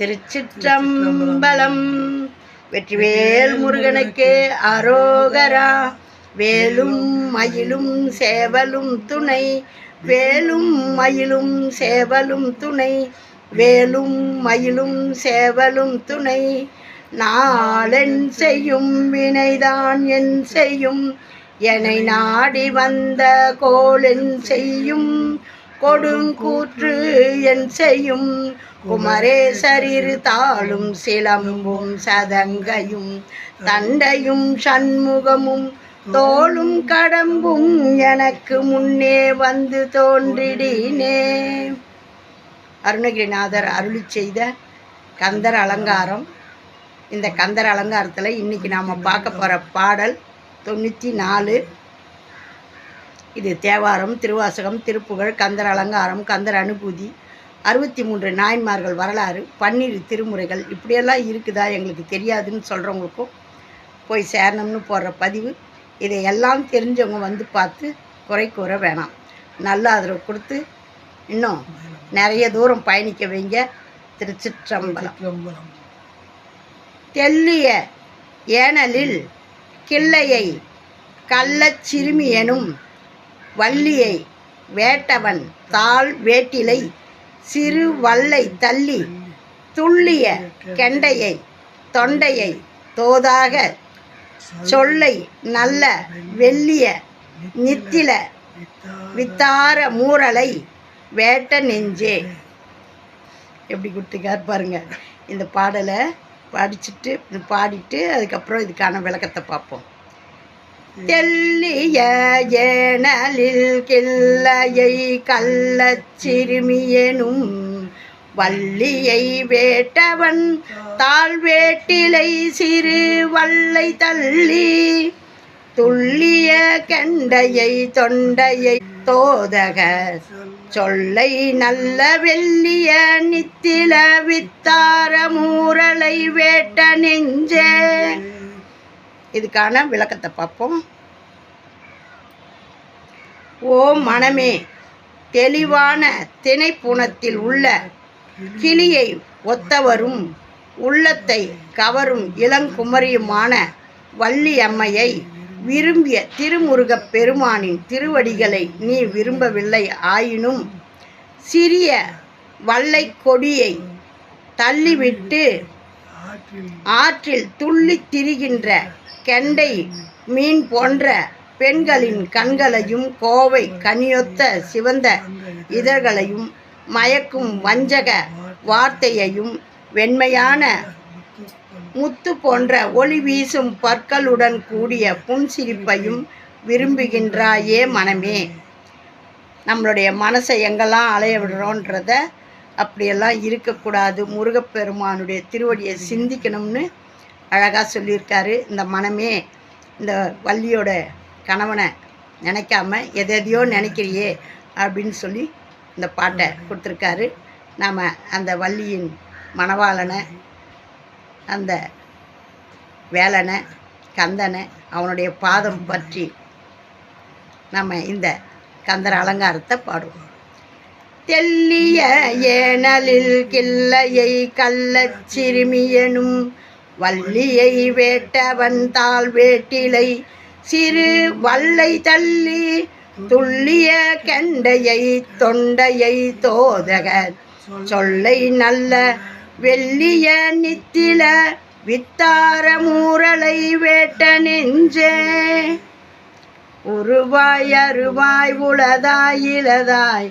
திருச்சிற்றம்பலம். வெற்றிவேல் முருகனுக்கு அரோகரா. வேலும் மயிலும் சேவலும் துணை. வேலும் மயிலும் சேவலும் துணை. வேலும் மயிலும் சேவலும் துணை. நாளென் செய்யும் வினைதான் என் செய்யும். என்னை நாடி வந்த கோலென் செய்யும். கொடுங்கூற்று என் செய்யும். குமரேசரிரு தாளும் சிலம்பும் சதங்கையும் தண்டையும் சண்முகமும் தோளும் கடம்பும் எனக்கு முன்னே வந்து தோன்றிடினே. அருணகிரிநாதர் அருளி செய்த கந்தர் அலங்காரம். இந்த கந்தர் அலங்காரத்தில் இன்றைக்கி நாம் பார்க்க போகிற பாடல் தொண்ணூற்றி நாலு. இது தேவாரம் திருவாசகம் திருப்புகழ் கந்தர் அலங்காரம் கந்தர் அனுபூதி அறுபத்தி மூன்று நாயன்மார்கள் வரலாறு பன்னிரு திருமுறைகள். இப்படியெல்லாம் இருக்குதா எங்களுக்கு தெரியாதுன்னு சொல்கிறவங்களுக்கும் போய் சேரணும்னு போடுற பதிவு. இதை எல்லாம் தெரிஞ்சவங்க வந்து பார்த்து குறை கூற வேணாம். நல்ல ஆதரவு கொடுத்து இன்னும் நிறைய தூரம் பயணிக்க வைங்க. திருச்சிற்றம்பலம். தெல்லிய ஏனலில் கிள்ளையை கள்ளச் சிறுமி எனும் வள்ளியை வேட்டவன் தாள் வேட்டிலை சிறு வல்லை தள்ளி துள்ளிய கெண்டையை தொண்டையை தோதாக சொல்லை நல்ல வெள்ளிய நித்தில வித்தார மூரலை வேட்ட நெஞ்சே. எப்படி கொடுத்துக்கார் பாருங்க. இந்த பாடலை படிச்சுட்டு பாடிட்டு அதுக்கப்புறம் இதுக்கான விளக்கத்தை பார்ப்போம். தெல்லிய ஏனலில் கிள்ளையை கள்ளச் சிறுமியெனும் வள்ளியை வேட்டவன் தாழ் வேட்டிலை சிறு வல்லை தள்ளி துள்ளிய கெண்டையை தொண்டையை தோதக சொல்லை நல்ல வெள்ளிய நித்தில வித்தார மூரலை வேட்ட நெஞ்சே இதுக்கான விளக்கத்தை பார்ப்போம். ஓ மனமே தெளிவான திணைப்புணத்தில் உள்ள கிளியை ஒத்தவரும் உள்ளத்தை கவரும் இளங்குமரியுமான வள்ளி அம்மையை விரும்பிய திருமுருகப் பெருமானின் திருவடிகளை நீ விரும்பவில்லை ஆயினும் சிறிய வல்லை கொடியை தள்ளிவிட்டு ஆற்றில் துள்ளித் திரிகின்ற கெண்டை மீன் போன்ற பெண்களின் கண்களையும் கோவை கனியொத்த சிவந்த இதழ்களையும் மயக்கும் வஞ்சக வார்த்தையையும் வெண்மையான முத்து போன்ற ஒளி வீசும் பற்களுடன் கூடிய புன்சிரிப்பையும் விரும்புகின்றாயே மனமே. நம்மளுடைய மனசை எங்கெல்லாம் அலைய விடுறோன்றத அப்படியெல்லாம் இருக்கக்கூடாது. முருகப்பெருமானுடைய திருவடியை சிந்திக்கணும்னு அழகாக சொல்லியிருக்காரு. இந்த மனமே இந்த வள்ளியோட கணவனை நினைக்காம எதையோ நினைக்கிறியே அப்படின்னு சொல்லி இந்த பாட்டை கொடுத்துருக்காரு. நாம் அந்த வள்ளியின் மணவாளனை அந்த வேலனை கந்தனை அவனுடைய பாதம் பற்றி நம்ம இந்த கந்தர் அலங்காரத்தை பாடுவோம். தெல்லிய ஏனலில் கிள்ளையை கள்ளச் சிறுமியனும் வள்ளியை வேட்டவன் தாள் வேட்டிலை சிறு வல்லை தள்ளி துள்ளிய கெண்டையை தொண்டையை தோதக சொல்லை நல்ல வெள்ளிய நித்தில வித்தார மூரலை வேட்ட நெஞ்சே. உருவாய் அருவாய் உளதாய் இளதாய்